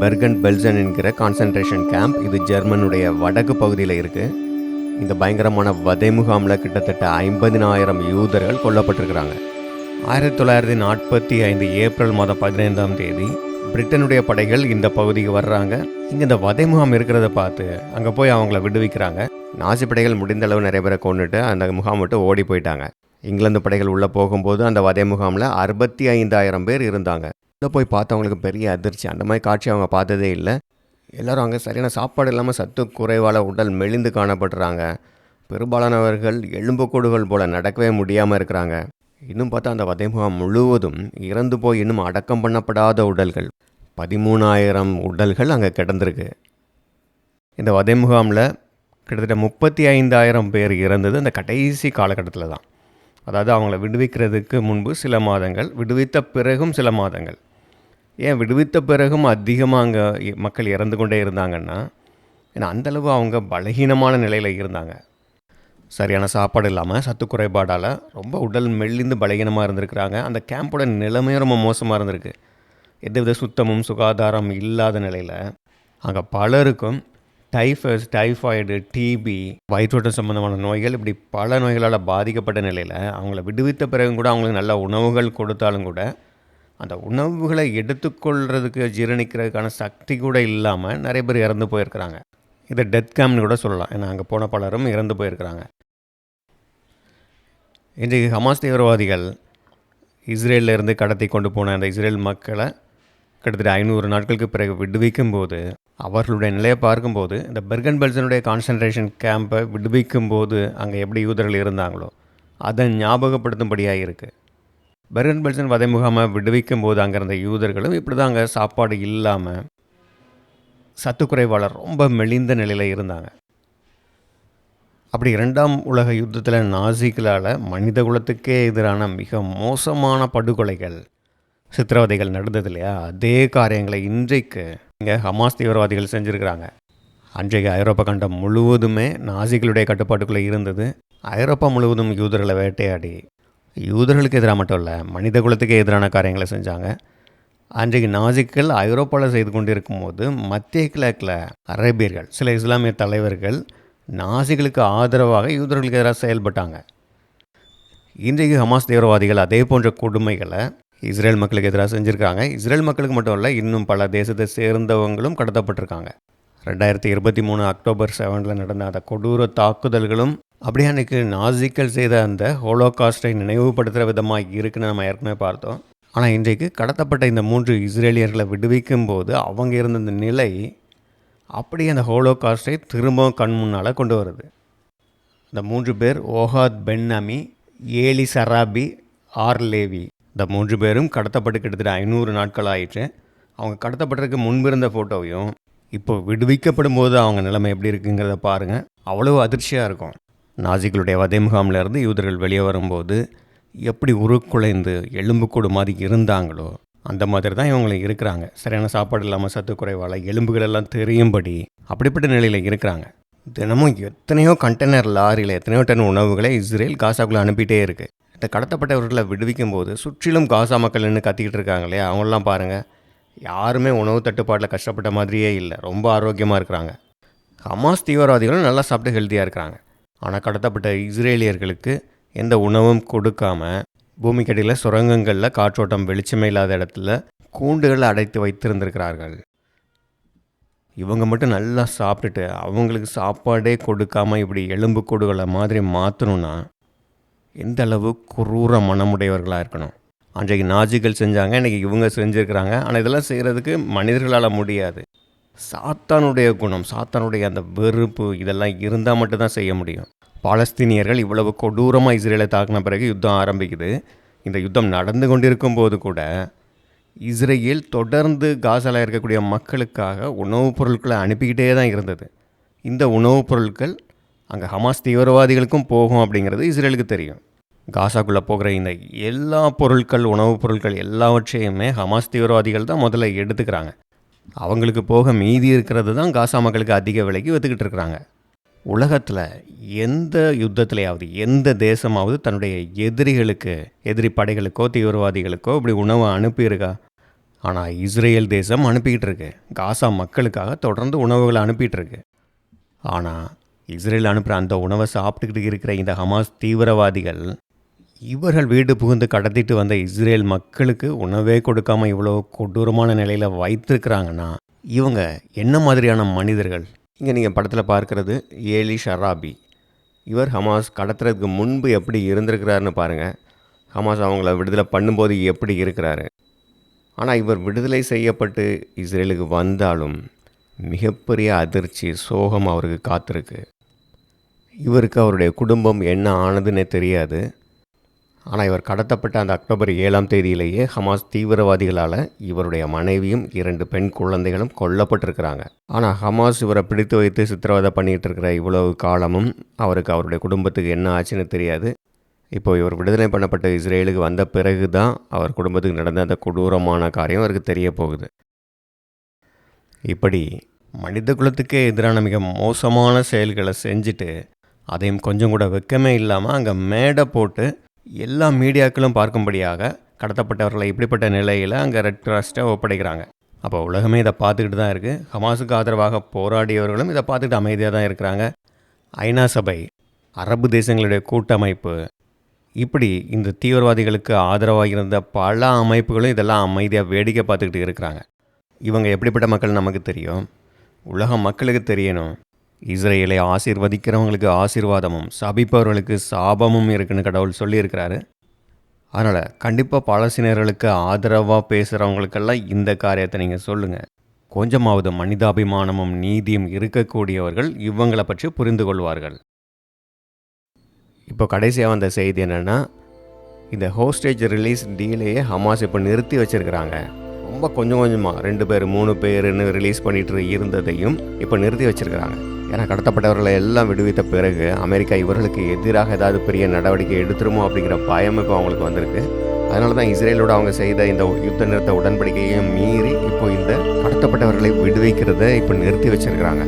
Bergen பெல்சன் என்கிற concentration camp இது ஜெர்மனுடைய வடக்கு பகுதியில் இருக்குது இந்த பயங்கரமான வதை முகாமில் கிட்டத்தட்ட ஐம்பதினாயிரம் யூதர்கள் கொல்லப்பட்டிருக்கிறாங்க. ஆயிரத்தி தொள்ளாயிரத்தி நாற்பத்தி ஐந்து ஏப்ரல் மாதம் பதினைந்தாம் தேதி பிரிட்டனுடைய படைகள் இந்த பகுதிக்கு வர்றாங்க. இங்கே இந்த வதை முகாம் இருக்கிறத பார்த்து அங்கே போய் அவங்கள விடுவிக்கிறாங்க. நாசி படைகள் முடிந்த அளவு நிறைய பேரை கொண்டுட்டு அந்த முகாம் விட்டு ஓடி போயிட்டாங்க. இங்கிலாந்து படைகள் உள்ளே போகும்போது அந்த வதை முகாமில் அறுபத்தி ஐந்தாயிரம் பேர் இருந்தாங்க. உள்ளே போய் பார்த்தவங்களுக்கு பெரிய அதிர்ச்சி. அந்த மாதிரி காட்சி அவங்க பார்த்ததே இல்லை. எல்லோரும் அங்கே சரியான சாப்பாடு இல்லாமல் சத்து குறைவால் உடல் மெலிந்து காணப்படுறாங்க. பெரும்பாலானவர்கள் எலும்புக்கூடுகள் போல் நடக்கவே முடியாமல் இருக்கிறாங்க. இன்னும் பார்த்தா அந்த வதைமுகாம் முழுவதும் இறந்து போய் இன்னும் அடக்கம் பண்ணப்படாத உடல்கள். பதிமூணாயிரம் உடல்கள் அங்கே கிடந்திருக்கு. இந்த வதை முகாமில் கிட்டத்தட்ட முப்பத்தி ஐந்தாயிரம் பேர் இறந்தது அந்த கடைசி காலகட்டத்தில் தான் அதாவது அவங்கள விடுவிக்கிறதுக்கு முன்பு சில மாதங்கள் விடுவித்த பிறகும் சில மாதங்கள். ஏன் விடுவித்த பிறகும் அதிகமாக அங்கே மக்கள் இறந்து கொண்டே இருந்தாங்கன்னா ஏன்னா அந்தளவு அவங்க பலகீனமான நிலையில் இருந்தாங்க. சரியான சாப்பாடு இல்லாமல் சத்து குறைபாடால் ரொம்ப உடல் மெல்லிந்து பலகீனமாக இருந்திருக்கிறாங்க. அந்த கேம்போட நிலைமையும் ரொம்ப மோசமாக இருந்திருக்கு. எந்தவித சுத்தமும் சுகாதாரம் இல்லாத நிலையில் அங்கே பலருக்கும் டைஃபஸ் டைஃபாய்டு டிபி வயிற்றோட்டம் சம்மந்தமான நோய்கள் இப்படி பல நோய்களால் பாதிக்கப்பட்ட நிலையில் அவங்கள விடுவித்த பிறகும் கூட அவங்களுக்கு நல்ல உணவுகள் கொடுத்தாலும் கூட அந்த உணவுகளை எடுத்துக்கொள்கிறதுக்கு ஜீரணிக்கிறதுக்கான சக்தி கூட இல்லாமல் நிறைய பேர் இறந்து போயிருக்கிறாங்க. இதை டெத் கேம்னு கூட சொல்லலாம். ஏன்னா அங்கே போன பலரும் இறந்து போயிருக்கிறாங்க. இன்றைக்கு ஹமாஸ் தீவிரவாதிகள் இஸ்ரேலில் இருந்து கடத்தி கொண்டு போன அந்த இஸ்ரேல் மக்களை கிட்டத்தட்ட ஐநூறு நாட்களுக்கு பிறகு விடுவிக்கும் போது அவர்களுடைய நிலையை பார்க்கும்போது இந்த பெர்கன் பெல்சனுடைய கான்சன்ட்ரேஷன் கேம்பை விடுவிக்கும் போது அங்கே எப்படி யூதர்கள் இருந்தாங்களோ அதை ஞாபகப்படுத்தும்படியாக இருக்குது பெர்கன் பெல்சன் வதை முகாமை விடுவிக்கும் போது அங்கே இருந்த யூதர்களும் இப்படி தான் அங்கே சாப்பாடு இல்லாமல் சத்துக்குறைவாளர் ரொம்ப மெலிந்த நிலையில் இருந்தாங்க. அப்படி இரண்டாம் உலக யுத்தத்தில் நாசிகளால் மனித குலத்துக்கே எதிரான மிக மோசமான படுகொலைகள் சித்திரவதைகள் நடந்தது இல்லையா? அதே காரியங்களை இன்றைக்கு இங்கே ஹமாஸ் தீவிரவாதிகள் செஞ்சுருக்கிறாங்க. அன்றைக்கு ஐரோப்பா கண்டம் முழுவதுமே நாசிகளுடைய கட்டுப்பாட்டுக்குள்ளே இருந்தது. ஐரோப்பா முழுவதும் யூதர்களை வேட்டையாடி யூதர்களுக்கு எதிராக மட்டும் இல்லை மனித குலத்துக்கே எதிரான காரியங்களை செஞ்சாங்க. அன்றைக்கு நாசிக்கள் ஐரோப்பாவில் செய்து கொண்டிருக்கும் போது மத்திய கிழக்கில் அரேபியர்கள் சில இஸ்லாமிய தலைவர்கள் நாசிகளுக்கு ஆதரவாக யூதர்களுக்கு எதிராக செயல்பட்டாங்க. இன்றைக்கு ஹமாஸ் தீவிரவாதிகள் அதே போன்ற கொடுமைகளை இஸ்ரேல் மக்களுக்கு எதிராக செஞ்சுருக்காங்க. இஸ்ரேல் மக்களுக்கு மட்டும் இல்லை இன்னும் பல தேசத்தை சேர்ந்தவங்களும் கடத்தப்பட்டிருக்காங்க. ரெண்டாயிரத்தி இருபத்தி மூணு அக்டோபர் செவனில் நடந்த அந்த கொடூர தாக்குதல்களும் அப்படியே அன்றைக்கி நாசிக்கள் செய்த அந்த ஹோலோகாஸ்டை நினைவுபடுத்துகிற விதமாக இருக்குன்னு நம்ம ஏற்கனவே பார்த்தோம். ஆனால் இன்றைக்கு கடத்தப்பட்ட இந்த மூன்று இஸ்ரேலியர்களை விடுவிக்கும் போது அவங்க இருந்த இந்த நிலை அப்படியே அந்த ஹோலோகாஸ்டை திரும்பவும் கண் முன்னால் கொண்டு வருது. இந்த மூன்று பேர் Ohad Ben Ami Eli Sharabi Or Levy. இந்த மூன்று பேரும் கடத்தப்பட்டு கிட்டத்தட்ட ஐநூறு நாட்கள் ஆயிடுச்சு அவங்க கடத்தப்பட்டதுக்கு முன்பு இருந்த ஃபோட்டோவையும் இப்போ விடுவிக்கப்படும் போது அவங்க நிலைமை எப்படி இருக்குங்கிறத பாருங்கள் அவ்வளோ அதிர்ச்சியாக இருக்கும். நாசிகளுடைய வதை முகாமிலேருந்து யூதர்கள் வெளியே வரும்போது எப்படி உருக்குலைந்து எலும்புக்கூடு மாதிரி இருந்தாங்களோ அந்த மாதிரி தான் இவங்களை இருக்கிறாங்க. சரியான சாப்பாடு இல்லாமல் சத்து குறைவால் எலும்புகள் எல்லாம் தெரியும்படி அப்படிப்பட்ட நிலையில் இருக்கிறாங்க. தினமும் எத்தனையோ கண்டெய்னர் லாரியில் எத்தனையோ டன் உணவுகளை இஸ்ரேல் காசாக்குள்ளே அனுப்பிட்டே இருக்குது இந்த கடத்தப்பட்டவர்களை விடுவிக்கும் போது சுற்றிலும் காசா மக்கள் நின்று கத்திக்கிட்டு இருக்காங்களே அவங்களாம் பாருங்கள் யாருமே உணவு தட்டுப்பாட்டில் கஷ்டப்பட்ட மாதிரியே இல்லை. ரொம்ப ஆரோக்கியமாக இருக்கிறாங்க. ஹமாஸ் தீவிரவாதிகளும் நல்லா சாப்பிட்டு ஹெல்த்தியாக இருக்கிறாங்க. ஆனால் கடத்தப்பட்ட இஸ்ரேலியர்களுக்கு எந்த உணவும் கொடுக்காம பூமிக்கடியில் சுரங்கங்களில் காற்றோட்டம் வெளிச்சமே இல்லாத இடத்துல கூண்டுகளை அடைத்து வைத்திருந்திருக்கிறார்கள். இவங்க மட்டும் நல்லா சாப்பிட்டுட்டு அவங்களுக்கு சாப்பாடே கொடுக்காம இப்படி எலும்பு கூடுகளை மாதிரி மாற்றணும்னா எந்த அளவு குரூர மனமுடையவர்களாக இருக்கணும்? அன்றைக்கு நாஜிகள் செஞ்சாங்க இன்றைக்கி இவங்க செஞ்சுருக்கிறாங்க. ஆனால் இதெல்லாம் செய்கிறதுக்கு மனிதர்களால் முடியாது. சாத்தானுடைய குணம் சாத்தானுடைய அந்த வெறுப்பு இதெல்லாம் இருந்தால் மட்டும்தான் செய்ய முடியும். பாலஸ்தீனியர்கள் இவ்வளவு கொடூரமாக இஸ்ரேலை தாக்கின பிறகு யுத்தம் ஆரம்பிக்குது. இந்த யுத்தம் நடந்து கொண்டிருக்கும் போது கூட இஸ்ரேல் தொடர்ந்து காசால இருக்கக்கூடிய மக்களுக்காக உணவுப் பொருட்களை அனுப்பிக்கிட்டே தான் இருந்தது. இந்த உணவுப் பொருட்கள் அங்கே ஹமாஸ் தீவிரவாதிகளுக்கும் போகும் அப்படிங்கிறது இஸ்ரேலுக்கு தெரியும். காசாக்குள்ளே போகிற இந்த எல்லா பொருட்கள் உணவுப் பொருட்கள் எல்லாவற்றையுமே ஹமாஸ் தீவிரவாதிகள் தான் முதல்ல எடுத்துக்கிறாங்க. அவங்களுக்கு போக மீதி இருக்கிறது தான் காசா மக்களுக்கு அதிக விலைக்கு விற்றுக்கிட்டு இருக்கிறாங்க. உலகத்தில் எந்த யுத்தத்திலேயாவது எந்த தேசமாவது தன்னுடைய எதிரிகளுக்கு எதிரி படைகளுக்கோ தீவிரவாதிகளுக்கோ இப்படி உணவை அனுப்பியிருக்கா? ஆனால் இஸ்ரேல் தேசம் அனுப்பிக்கிட்டு இருக்கு. காசா மக்களுக்காக தொடர்ந்து உணவுகளை அனுப்பிட்டு இருக்கு. ஆனால் இஸ்ரேல் அனுப்புகிற அந்த உணவை சாப்பிட்டுக்கிட்டு இருக்கிற இந்த ஹமாஸ் தீவிரவாதிகள் இவர்கள் வீடு புகுந்து கடத்திட்டு வந்த இஸ்ரேல் மக்களுக்கு உணவே கொடுக்காம இவ்வளோ கொடூரமான நிலையில் வைத்திருக்கிறாங்கன்னா இவங்க என்ன மாதிரியான மனிதர்கள்? இங்கே நீங்கள் படத்தில் பார்க்குறது ஏலி ஷராபி. இவர் ஹமாஸ் கடத்துறதுக்கு முன்பு எப்படி இருந்திருக்கிறாருன்னு பாருங்கள் ஹமாஸ் அவங்கள விடுதலை பண்ணும்போது எப்படி இருக்கிறாரு. ஆனால் இவர் விடுதலை செய்யப்பட்டு இஸ்ரேலுக்கு வந்தாலும் மிகப்பெரிய அதிர்ச்சி சோகம் அவருக்கு காத்திருக்கு. இவருக்கு அவருடைய குடும்பம் என்ன ஆனதுன்னே தெரியாது. ஆனால் இவர் கடத்தப்பட்ட அந்த அக்டோபர் ஏழாம் தேதியிலேயே ஹமாஸ் தீவிரவாதிகளால் இவருடைய மனைவியும் இரண்டு பெண் குழந்தைகளும் கொல்லப்பட்டிருக்கிறாங்க. ஆனால் ஹமாஸ் இவரை பிடித்து வைத்து சித்திரவதை பண்ணிகிட்டு இருக்கிற இவ்வளவு காலமும் அவருக்கு அவருடைய குடும்பத்துக்கு என்ன ஆச்சுன்னு தெரியாது. இப்போ இவர் விடுதலை பண்ணப்பட்ட இஸ்ரேலுக்கு வந்த பிறகு தான் அவர் குடும்பத்துக்கு நடந்த அந்த கொடூரமான காரியம் அவருக்கு தெரிய போகுது இப்படி மனித குலத்துக்கே எதிரான மிக மோசமான செயல்களை செஞ்சுட்டு அதையும் கொஞ்சம் கூட வெக்கமே இல்லாமல் அங்கே மேடை போட்டு எல்லா மீடியாக்களும் பார்க்கும்படியாக கடத்தப்பட்டவர்களை இப்படிப்பட்ட நிலையில் அங்கே ரெட் கிராஸ்ட்டை ஒப்படைக்கிறாங்க. அப்போ உலகமே இதை பார்த்துக்கிட்டு தான் இருக்குது ஹமாஸுக்கு ஆதரவாக போராடியவர்களும் இதை பார்த்துக்கிட்டு அமைதியாக தான் இருக்கிறாங்க. ஐநா சபை அரபு தேசங்களுடைய கூட்டமைப்பு இப்படி இந்த தீவிரவாதிகளுக்கு ஆதரவாக இருந்த பல அமைப்புகளும் இதெல்லாம் அமைதியாக வேடிக்கை பார்த்துக்கிட்டு இருக்கிறாங்க. இவங்க எப்படிப்பட்ட மக்கள் நமக்கு தெரியும். உலக மக்களுக்கு தெரியணும். இஸ்ரேலை ஆசீர்வதிக்கிறவங்களுக்கு ஆசீர்வாதமும் சபிப்பவர்களுக்கு சாபமும் இருக்குன்னு கடவுள் சொல்லியிருக்கிறாரு. அதனால் கண்டிப்பாக பாலஸ்தீனர்களுக்கு ஆதரவாக பேசுகிறவங்களுக்கெல்லாம் இந்த காரியத்தை நீங்கள் சொல்லுங்கள் கொஞ்சமாவது மனிதாபிமானமும் நீதியும் இருக்கக்கூடியவர்கள் இவங்களை பற்றி புரிந்து கொள்வார்கள். இப்போ கடைசியாக வந்த செய்தி என்னென்னா இந்த ஹோஸ்டேஜ் ரிலீஸ் டீலையே ஹமாஸ் இப்போ நிறுத்தி வச்சுருக்கிறாங்க. ரொம்ப கொஞ்சம் கொஞ்சமாக ரெண்டு பேர் மூணு பேருன்னு ரிலீஸ் பண்ணிட்டு இருந்ததையும் இப்போ நிறுத்தி வச்சுருக்கிறாங்க. ஏன்னா கடத்தப்பட்டவர்களை எல்லாம் விடுவித்த பிறகு அமெரிக்கா இவர்களுக்கு எதிராக ஏதாவது பெரிய நடவடிக்கை எடுத்துருமோ அப்படிங்கிற பயம் இப்போ அவங்களுக்கு வந்திருக்கு. அதனால தான் இஸ்ரேலோட அவங்க செய்த இந்த யுத்த நிறுத்த உடன்படிக்கையும் மீறி இப்போ இந்த கடத்தப்பட்டவர்களை விடுவிக்கிறத இப்போ நிறுத்தி வச்சிருக்கிறாங்க.